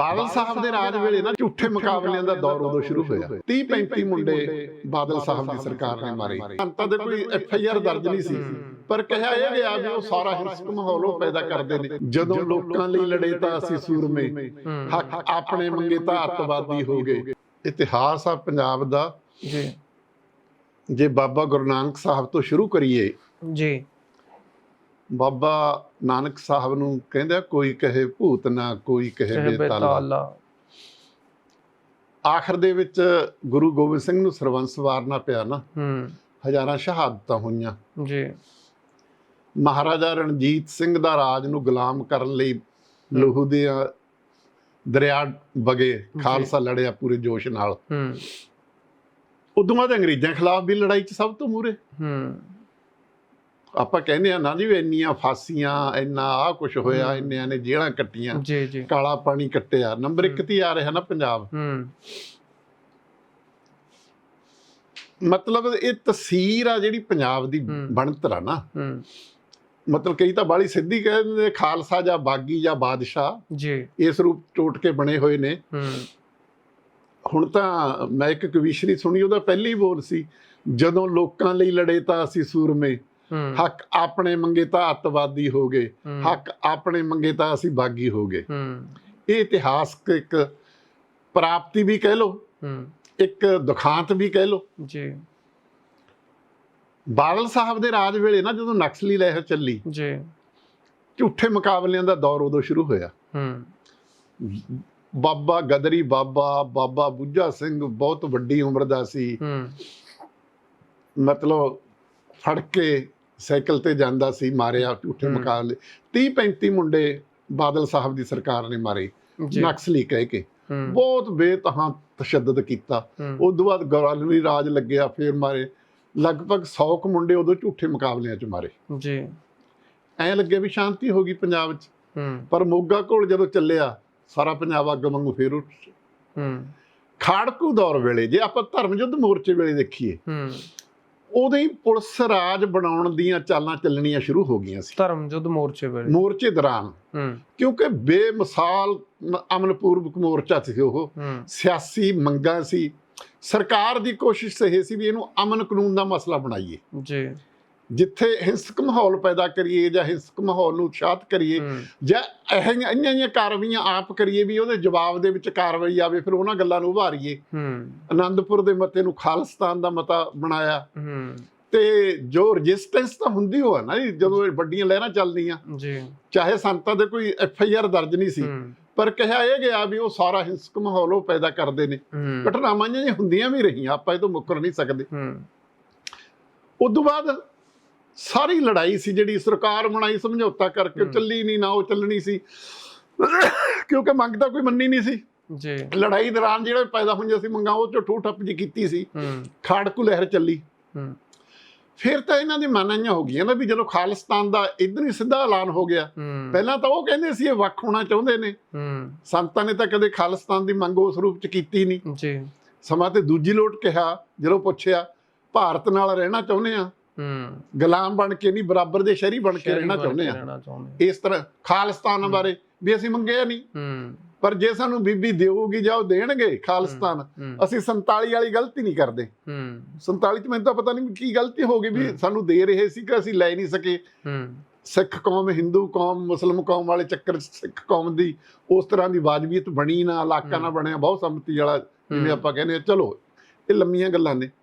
ਬਾਦਲ ਸਾਹਿਬ ਦੇ ਰਾਜ ਵੇਲੇ ਨਾ ਝੂਠੇ ਮੁਕਾਬਲਿਆਂ ਦਾ ਦੌਰ ਉਦੋਂ ਸ਼ੁਰੂ ਹੋਇਆ। 30 35 ਮੁੰਡੇ ਬਾਦਲ ਸਾਹਿਬ ਦੀ ਸਰਕਾਰ ਨੇ ਮਾਰੇ। ਅੰਤਾਂ ਦੇ ਕੋਈ ਐਫ ਆਈ ਆਰ ਦਰਜ ਨਹੀਂ ਸੀ। ਪਰ ਕਿਹਾ ਇਹ ਗਿਆ ਵੀ ਉਹ ਸਾਰਾ ਹਿੰਸਕ ਮਾਹੌਲ ਉਹ ਪੈਦਾ ਕਰਦੇ ਨੇ। ਜਦੋਂ ਲੋਕਾਂ ਲਈ ਲੜੇ ਤਾਂ ਅਸੀਂ ਸੂਰਮੇ। ਹੱਕ ਆਪਣੇ ਮੰਗੇ ਤਾਂ ਅੱਤਵਾਦੀ ਹੋ ਗਏ। ਇਤਿਹਾਸ ਆ ਪੰਜਾਬ ਦਾ। ਜੀ। ਜੇ ਬਾਬਾ ਗੁਰੂ ਨਾਨਕ ਸਾਹਿਬ ਤੋਂ ਸ਼ੁਰੂ ਕਰੀਏ ਜੀ। ਬਾਬਾ ਨਾਨਕ ਸਾਹਿਬ ਨੂੰ ਕਹਿੰਦਾ ਕੋਈ ਕਹੇ ਭੂਤ ਨਾ ਕੋਈ ਕਹੇ ਬੇਤਾਲਾ। ਆਖਰ ਦੇ ਵਿੱਚ ਗੁਰੂ ਗੋਬਿੰਦ ਸਿੰਘ ਨੂੰ ਸਰਵੰਸ ਵਾਰਨਾ ਪਿਆ ਨਾ। ਹੂੰ। ਹਜ਼ਾਰਾਂ ਸ਼ਹਾਦਤਾਂ ਹੋਈਆਂ। ਜੀ। ਮਹਾਰਾਜਾ ਰਣਜੀਤ ਸਿੰਘ ਦਾ ਰਾਜ ਨੂੰ ਗੁਲਾਮ ਕਰਨ ਲਈ ਲੋਹੂ ਦੇ ਦਰਿਆ ਵਗੇ ਖਾਲਸਾ ਲੜਿਆ ਪੂਰੇ ਜੋਸ਼ ਨਾਲ। ਹੂੰ। ਉਦੋਂ ਬਾਅਦ ਅੰਗਰੇਜ਼ਾਂ ਖਿਲਾਫ ਵੀ ਲੜਾਈ 'ਚ ਸਭ ਤੋਂ ਮੂਰੇ ਹੂੰ। ਆਪਾਂ ਕਹਿੰਦੇ ਆ ਨਾ ਜੀ ਵੀ ਇੰਨੀਆਂ ਫਾਸੀਆਂ ਇੰਨਾ ਆ ਕੁਝ ਹੋਇਆ। ਇੰਨਿਆਂ ਨੇ ਜੇਲ੍ਹਾਂ ਕੱਟੀਆਂ ਜੀ ਜੀ। ਕਾਲਾ ਪਾਣੀ ਕੱਟਿਆ। ਨੰਬਰ 1 ਤੇ ਆ ਰਿਹਾ ਨਾ ਪੰਜਾਬ। ਹੂੰ। ਮਤਲਬ ਇਹ ਤਸਵੀਰ ਆ ਜਿਹੜੀ ਪੰਜਾਬ ਦੀ। ਬਣਤਰ ਆ ਨਾ। ਹੂੰ। ਮਤਲਬ ਕਈ ਤਾਂ ਬਾਲੀ ਸਿੱਧੀ ਕਹਿ ਦਿੰਦੇ ਨੇ, ਖਾਲਸਾ ਜਾਂ ਬਾਗੀ ਜਾਂ ਬਾਦਸ਼ਾਹ ਜੀ। ਇਸ ਰੂਪ ਟੋਟ ਕੇ ਬਣੇ ਹੋਏ ਨੇ। ਹੂੰ। ਹੁਣ ਤਾਂ ਮੈਂ ਇੱਕ ਕਵੀਸ਼ਰੀ ਸੁਣੀ ਉਹਦਾ ਪਹਿਲੀ ਬੋਲ ਸੀ ਜਦੋਂ ਲੋਕਾਂ ਲਈ ਲੜੇ ਤਾਂ ਅਸੀਂ ਸੂਰਮੇ। ਹੱਕ ਆਪਣੇ ਮੰਗੇ ਤਾਂ ਅੱਤਵਾਦੀ ਹੋ ਗਏ ਹੱਕ ਆਪਣੇ ਮੰਗੇ ਤਾਂ ਅਸੀਂ ਬਾਗੀ ਹੋ ਗਏ। ਇਹ ਇਤਿਹਾਸਕ ਇੱਕ ਪ੍ਰਾਪਤੀ ਵੀ ਕਹਿ ਹੂੰ। ਇੱਕ ਦੁਖਾਂਤ ਵੀ ਕਹਿ ਲਓ। ਜੀ। ਬਾਦਲ ਸਾਹਿਬ ਦੇ ਰਾਜ ਵੇਲੇ ਨਾ ਜਦੋਂ ਨਕਸਲੀ ਲਹਿਰ ਚੱਲੀ ਜੀ। ਝੂਠੇ ਮੁਕਾਬਲਿਆਂ ਦਾ ਦੌਰ ਉਦੋਂ ਸ਼ੁਰੂ ਹੋਇਆ। ਹੂੰ। ਬਾਬਾ ਗਦਰੀ ਬਾਬਾ ਬਾਬਾ ਬੁੱਝਾ ਸਿੰਘ ਬਹੁਤ ਵੱਡੀ ਉਮਰ ਦਾ ਸੀ। ਹੂੰ। ਮਤਲਬ ਫੜ ਕੇ ਸਾਈਕਲ ਤੇ ਜਾਂਦਾ ਸੀ ਮਾਰਿਆ ਝੂਠੇ। ਮੁਕਾਬਲੇ। 30 35 ਮੁੰਡੇ ਬਾਦਲ ਸਾਹਿਬ ਦੀ ਸਰਕਾਰ ਨੇ ਮਾਰੇ ਨਕਸਲੀ ਕਹਿ ਕੇ। ਬਹੁਤ ਬੇਤਹਾਂ ਤਸ਼ੱਦਦ ਕੀਤਾ। ਉਸ ਤੋਂ ਬਾਅਦ ਗਵਰਨਰੀ ਰਾਜ ਲੱਗਿਆ ਫੇਰ ਮਾਰੇ। ਲਗਭਗ 100 ਕੁ ਮੁੰਡੇ ਉਦੋਂ ਝੂਠੇ ਮੁਕਾਬਲਿਆਂ 'ਚ ਮਾਰੇ। ਜੀ। ਐਂ ਲੱਗਿਆ ਵੀ ਸ਼ਾਂਤੀ ਹੋ ਗਈ ਪੰਜਾਬ 'ਚ। ਪਰ ਮੋਗਾ ਕੋਲ ਜਦੋਂ ਚੱਲਿਆ ਸਾਰਾ ਪੰਜਾਬ ਅੱਗ ਵਾਂਗੂ ਫੇਰ ਉੱਠ ਹੂੰ। ਖਾੜਕੂ ਦੌਰ ਵੇਲੇ ਜੇ ਆਪਾਂ ਧਰਮ ਯੁੱਧ ਮੋਰਚੇ ਵੇਲੇ ਦੇਖੀਏ। ਹੂੰ। ਉਦੋਂ ਹੀ ਪੁਲਿਸ ਰਾਜ ਬਣਾਉਣ ਦੀਆਂ ਚਾਲਾਂ ਚੱਲਣੀਆਂ ਸ਼ੁਰੂ ਹੋ ਗਈਆਂ ਸੀ। ਧਰਮ ਯੁੱਧ ਮੋਰਚੇ ਵੇਲੇ। ਮੋਰਚੇ ਦੌਰਾਨ। ਹੂੰ। ਕਿਉਂਕਿ ਬੇਮਿਸਾਲ ਅਮਨਪੂਰਵਕ ਮੋਰਚਾ ਸੀ ਉਹ। ਸਿਆਸੀ ਮੰਗਾਂ ਸੀ। ਸਰਕਾਰ ਦੀ ਕੋਸ਼ਿਸ਼ ਇਹ ਸੀ ਵੀ ਇਹਨੂੰ ਅਮਨ ਕਾਨੂੰਨ ਦਾ ਮਸਲਾ ਬਣਾਈਏ। ਜੀ। ਜਿੱਥੇ ਹਿੰਸਕ ਮਾਹੌਲ ਪੈਦਾ ਕਰੀਏ ਜਾਂ ਹਿੰਸਕ ਮਾਹੌਲ ਨੂੰ ਉਤਸ਼ਾਹਤ ਕਰੀਏ ਜਾਂ ਇਹ ਇੰਨੀਆਂ ਇੰਨੀਆਂ ਕਾਰਵਾਈਆਂ ਆਪ ਕਰੀਏ ਵੀ ਉਹਦੇ ਜਵਾਬ ਦੇ ਵਿੱਚ ਕਾਰਵਾਈ ਆਵੇ ਫਿਰ ਉਹਨਾਂ ਗੱਲਾਂ ਨੂੰ ਉਭਾਰੀਏ। ਆਨੰਦਪੁਰ ਦੇ ਮਤੇ ਨੂੰ ਖਾਲਿਸਤਾਨ ਦਾ ਮਤਾ ਬਣਾਇਆ। ਤੇ ਜੋ ਰੈਜ਼ਿਸਟੈਂਸ ਤਾਂ ਹੁੰਦੀ ਹੋਆ ਨਾ ਜਦੋਂ ਵੱਡੀਆਂ ਲਹਿਰਾਂ ਚੱਲਦੀਆਂ। ਜੀ। ਚਾਹੇ ਸੰਤਾਂ ਦੇ ਕੋਈ ਐਫ ਆਈ ਆਰ ਦਰਜ ਨਹੀਂ ਸੀ ਪਰ ਕਿਹਾ ਇਹ ਗਿਆ ਵੀ ਉਹ ਸਾਰਾ ਹਿੰਸਕ ਮਾਹੌਲ ਉਹ ਪੈਦਾ ਕਰਦੇ ਨੇ। ਘਟਨਾਵਾਂ ਜਿਹੀਆਂ ਹੁੰਦੀਆਂ ਵੀ ਰਹੀਆਂ ਆਪਾਂ ਇਹ ਤੋਂ ਮੁੱਕਰ ਨਹੀਂ ਸਕਦੇ। ਹੂੰ। ਉਸ ਤੋਂ ਬਾਅਦ ਸਾਰੀ ਲੜਾਈ ਸੀ ਜਿਹੜੀ ਸਰਕਾਰ ਬਣਾਈ ਸਮਝੌਤਾ ਕਰਕੇ। ਚੱਲੀ ਨਹੀਂ ਨਾ ਉਹ ਚੱਲਣੀ ਸੀ। ਕਿਉਂਕਿ ਮੰਗ ਤਾਂ ਕੋਈ ਮੰਨੀ ਨਹੀਂ ਸੀ। ਜੀ। ਲੜਾਈ ਦੌਰਾਨ ਜਿਹੜੇ ਪੈਦਾ ਹੋਈਆਂ ਸੀ ਮੰਗਾਂ ਉਹ ਚੋਂ ਠੂ ਠੱਪ ਜੀ ਕੀਤੀ ਸੀ। ਖਾੜਕੂ ਲਹਿਰ ਚੱਲੀ। ਫਿਰ ਤਾਂ ਇਹਨਾਂ ਦੀ ਮਾਨਾਂਆਂ ਹੋ ਗਈਆਂ ਨਾ ਵੀ ਜਦੋਂ ਖਾਲਿਸਤਾਨ ਦਾ ਇਧਰ ਹੀ ਸਿੱਧਾ ਐਲਾਨ ਹੋ ਗਿਆ। ਪਹਿਲਾਂ ਤਾਂ ਉਹ ਕਹਿੰਦੇ ਸੀ ਇਹ ਵੱਖ ਹੋਣਾ ਚਾਹੁੰਦੇ ਨੇ। ਸੰਤਾਂ ਨੇ ਤਾਂ ਕਦੇ ਖਾਲਿਸਤਾਨ ਦੀ ਮੰਗ ਉਸ ਰੂਪ ਚ ਕੀਤੀ ਨਹੀਂ ਜੀ। ਸਮਾਂ ਤੇ ਦੂਜੀ ਲੋਟ ਕਿਹਾ ਜਦੋਂ ਪੁੱਛਿਆ ਭਾਰਤ ਨਾਲ ਰਹਿਣਾ ਚਾਹੁੰਦੇ ਆ? ਹੂੰ। ਗੁਲਾਮ ਬਣ ਕੇ ਨਹੀਂ ਬਰਾਬਰ ਦੇ ਸ਼ਹਿਰੀ ਬਣ ਕੇ ਰਹਿਣਾ ਚਾਹੁੰਦੇ ਆ। ਇਸ ਤਰ੍ਹਾਂ ਖਾਲਿਸਤਾਨ। ਬਾਰੇ ਵੀ ਅਸੀਂ ਮੰਗਿਆ ਨਹੀਂ। ਹੂੰ। ਪਰ ਜੇ ਸਾਨੂੰ ਬੀਬੀ ਦੇਊਗੀ ਜਾਂ ਉਹ ਦੇਣਗੇ ਖਾਲਿਸਤਾਨ ਅਸੀਂ 47 ਵਾਲੀ ਗਲਤੀ ਨਹੀਂ ਕਰਦੇ। ਹੂੰ। 47 ਚ ਮੈਨੂੰ ਤਾਂ ਪਤਾ ਨਹੀਂ ਕੀ ਗਲਤੀ ਹੋ ਗਈ ਵੀ। ਸਾਨੂੰ ਦੇ ਰਹੇ ਸੀ ਕਿ ਅਸੀਂ ਲੈ ਨਹੀਂ ਸਕੇ। ਹੂੰ। ਸਿੱਖ ਕੌਮ ਹਿੰਦੂ ਕੌਮ ਮੁਸਲਮ ਕੌਮ ਵਾਲੇ ਚੱਕਰ ਸਿੱਖ ਕੌਮ ਦੀ ਉਸ ਤਰ੍ਹਾਂ ਦੀ ਵਾਜਬੀਅਤ ਬਣੀ ਨਾ ਇਲਾਕਾ ਨਾ। ਬਣਿਆ ਬਹੁਤ ਸੰਮਤੀ ਵਾਲਾ ਜਿਵੇਂ। ਆਪਾਂ ਕਹਿੰਦੇ ਚਲੋ ਇਹ ਲੰਮੀਆਂ ਗੱਲਾਂ ਨੇ।